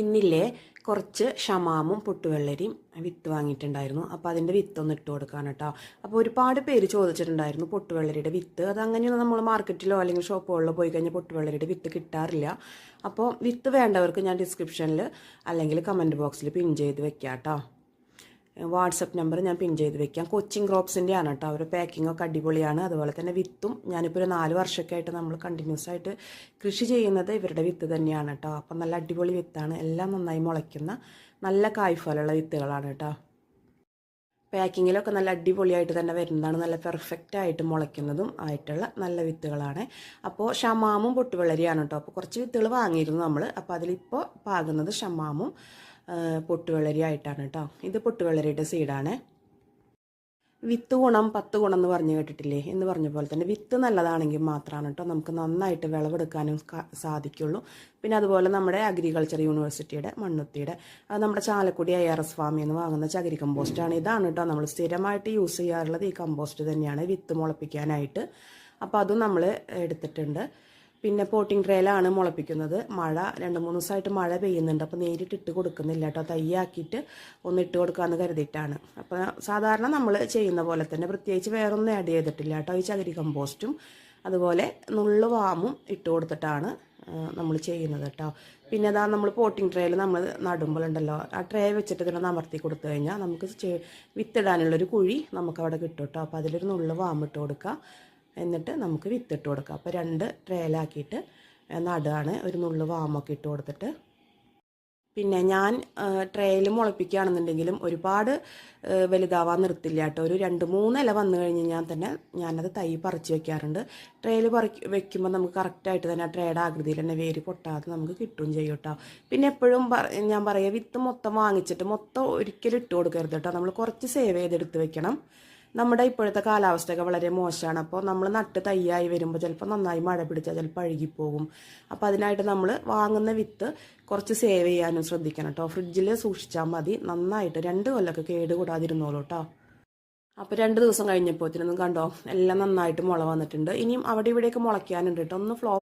ഇന്നില്ലേ കുറച്ച് ഷമാമും പൊട്ടുവെള്ളരിയും വിത്ത് വാങ്ങിയിട്ടുണ്ടായിരുന്നു അപ്പോൾ അതിന്റെ വിത്ത് ഒന്ന് ഇട്ട് കൊടുക്കാൻ കേട്ടോ. അപ്പോൾ ഒരുപാട് പേര് ചോദിച്ചിട്ടുണ്ടായിരുന്നു പൊട്ടുവെള്ളരിയുടെ വിത്ത്. അത് നമ്മൾ മാർക്കറ്റിലോ അല്ലെങ്കിൽ ഷോപ്പുകളിലോ പോയി കഴിഞ്ഞാൽ പൊട്ടുവെള്ളരിയുടെ വിത്ത് കിട്ടാറില്ല. അപ്പോൾ വിത്ത് വേണ്ടവർക്ക് ഞാൻ ഡിസ്ക്രിപ്ഷനിൽ അല്ലെങ്കിൽ കമന്റ് ബോക്സിൽ പിൻ ചെയ്ത് വെക്കാം കേട്ടോ. വാട്സപ്പ് നമ്പർ ഞാൻ പിൻ ചെയ്ത് വെക്കാം. കൊച്ചിങ് ക്രോപ്സിന്റെ ആണ് കേട്ടോ. അവരുടെ പാക്കിംഗ് ഒക്കെ അടിപൊളിയാണ്. അതുപോലെ തന്നെ വിത്തും ഞാനിപ്പോൾ ഒരു നാല് വർഷമൊക്കെ ആയിട്ട് നമ്മൾ കണ്ടിന്യൂസ് ആയിട്ട് കൃഷി ചെയ്യുന്നത് ഇവരുടെ വിത്ത് തന്നെയാണ് കേട്ടോ. അപ്പം നല്ല അടിപൊളി വിത്താണ്. എല്ലാം നന്നായി മുളയ്ക്കുന്ന നല്ല കായ്ഫലമുള്ള വിത്തുകളാണ് കേട്ടോ. പാക്കിങ്ങിലൊക്കെ നല്ല അടിപൊളിയായിട്ട് തന്നെ വരുന്നതാണ്. നല്ല പെർഫെക്റ്റ് ആയിട്ട് മുളയ്ക്കുന്നതും ആയിട്ടുള്ള നല്ല വിത്തുകളാണ്. അപ്പോൾ ഷമാമും പൊട്ടുവെള്ളരിയാണ് കേട്ടോ. അപ്പോൾ കുറച്ച് വിത്തുകൾ വാങ്ങിയിരുന്നു നമ്മൾ അപ്പോൾ അതിലിപ്പോൾ പാകുന്നത് ഷമാമും പൊട്ടുവെള്ളരി ആയിട്ടാണ് കേട്ടോ ഇത് പൊട്ടുവെള്ളരിയുടെ സീഡാണ്. വിത്ത് ഗുണം പത്ത് ഗുണം എന്ന് പറഞ്ഞു കേട്ടിട്ടില്ലേ? എന്ന് പറഞ്ഞ പോലെ തന്നെ വിത്ത് നല്ലതാണെങ്കിൽ മാത്രമാണ് കേട്ടോ നമുക്ക് നന്നായിട്ട് വിളവെടുക്കാനും സാധിക്കുള്ളൂ. പിന്നെ അതുപോലെ നമ്മുടെ അഗ്രികൾച്ചർ യൂണിവേഴ്സിറ്റിയുടെ മണ്ണുത്തിയുടെ അത് നമ്മുടെ ചാലക്കുടി ഐ ആർ എസ് ഫാമിൽ നിന്ന് വാങ്ങുന്ന ചകിരി കമ്പോസ്റ്റാണ് ഇതാണ് കേട്ടോ നമ്മൾ സ്ഥിരമായിട്ട് യൂസ് ചെയ്യാറുള്ളത് ഈ കമ്പോസ്റ്റ് തന്നെയാണ് വിത്ത് മുളപ്പിക്കാനായിട്ട്. അപ്പോൾ അതും നമ്മൾ എടുത്തിട്ടുണ്ട്. പിന്നെ പോട്ടിംഗ് ട്രേയിലാണ് മുളപ്പിക്കുന്നത്. മഴ രണ്ട് മൂന്ന് ദിവസമായിട്ട് മഴ പെയ്യുന്നുണ്ട്. അപ്പോൾ നേരിട്ട് ഇട്ട് കൊടുക്കുന്നില്ല കേട്ടോ. തയ്യാക്കിയിട്ട് ഒന്ന് ഇട്ട് കൊടുക്കാമെന്ന് കരുതിയിട്ടാണ്. അപ്പോൾ സാധാരണ നമ്മൾ ചെയ്യുന്ന പോലെ തന്നെ പ്രത്യേകിച്ച് വേറൊന്നും ആഡ് ചെയ്തിട്ടില്ല കേട്ടോ. ഈ ചകിരി കമ്പോസ്റ്റും അതുപോലെ നുള്ളു വാമും ഇട്ട് കൊടുത്തിട്ടാണ് നമ്മൾ ചെയ്യുന്നത് കേട്ടോ. പിന്നെ അതാ നമ്മൾ പോട്ടിംഗ് ട്രേയിൽ നമ്മൾ നടുമ്പോഴുണ്ടല്ലോ ആ ട്രേ വെച്ചിട്ട് ഇതിനെ അമർത്തി കൊടുത്തു കഴിഞ്ഞാൽ നമുക്ക് വിത്തിടാനുള്ളൊരു കുഴി നമുക്ക് അവിടെ കിട്ടും കേട്ടോ. അപ്പോൾ അതിലൊരു നുള്ളു വാമിട്ട് കൊടുക്കുക എന്നിട്ട് നമുക്ക് വിത്തിട്ട് കൊടുക്കാം. അപ്പോൾ രണ്ട് ട്രേലാക്കിയിട്ട് നടുകയാണ് ഒരു നുള്ള് വാമൊക്കെ ഇട്ട് കൊടുത്തിട്ട്. പിന്നെ ഞാൻ ട്രേയിൽ മുളപ്പിക്കുകയാണെന്നുണ്ടെങ്കിലും ഒരുപാട് വലുതാവാൻ നിർത്തില്ല കേട്ടോ. ഒരു രണ്ട് മൂന്ന് ഇല വന്നു കഴിഞ്ഞ് ഞാൻ തന്നെ ഞാനത് തൈ പറിച്ച് വെക്കാറുണ്ട്. ട്രേയിൽ പറിക്ക് വെക്കുമ്പോൾ നമുക്ക് കറക്റ്റായിട്ട് തന്നെ ട്രേയുടെ ആകൃതിയിൽ തന്നെ വേര് പൊട്ടാതെ നമുക്ക് കിട്ടുകയും ചെയ്യും കേട്ടോ. പിന്നെ എപ്പോഴും ഞാൻ പറയുക വിത്ത് മൊത്തം വാങ്ങിച്ചിട്ട് മൊത്തം ഒരിക്കലും ഇട്ട് കൊടുക്കരുത് കേട്ടോ. നമ്മൾ കുറച്ച് സേവ് ചെയ്തെടുത്ത് വെക്കണം. നമ്മുടെ ഇപ്പോഴത്തെ കാലാവസ്ഥയൊക്കെ വളരെ മോശമാണ്. അപ്പോൾ നമ്മൾ നട്ട് തയ്യായി വരുമ്പോൾ ചിലപ്പോൾ നന്നായി മഴ പിടിച്ചാൽ ചിലപ്പോൾ അഴുകിപ്പോകും. അപ്പോൾ അതിനായിട്ട് നമ്മൾ വാങ്ങുന്ന വിത്ത് കുറച്ച് സേവ് ചെയ്യാനും ശ്രദ്ധിക്കണം കേട്ടോ. ഫ്രിഡ്ജിൽ സൂക്ഷിച്ചാൽ മതി. നന്നായിട്ട് രണ്ട് കൊല്ലമൊക്കെ കേട് കൂടാതിരുന്നോളൂ കേട്ടോ. അപ്പോൾ രണ്ട് ദിവസം കഴിഞ്ഞപ്പോഴത്തേനൊന്നും കണ്ടോ? എല്ലാം നന്നായിട്ട് മുള വന്നിട്ടുണ്ട്. ഇനിയും അവിടെ ഇവിടെയൊക്കെ മുളയ്ക്കാനുണ്ട് കേട്ടോ. ഒന്ന് ഫ്ലോ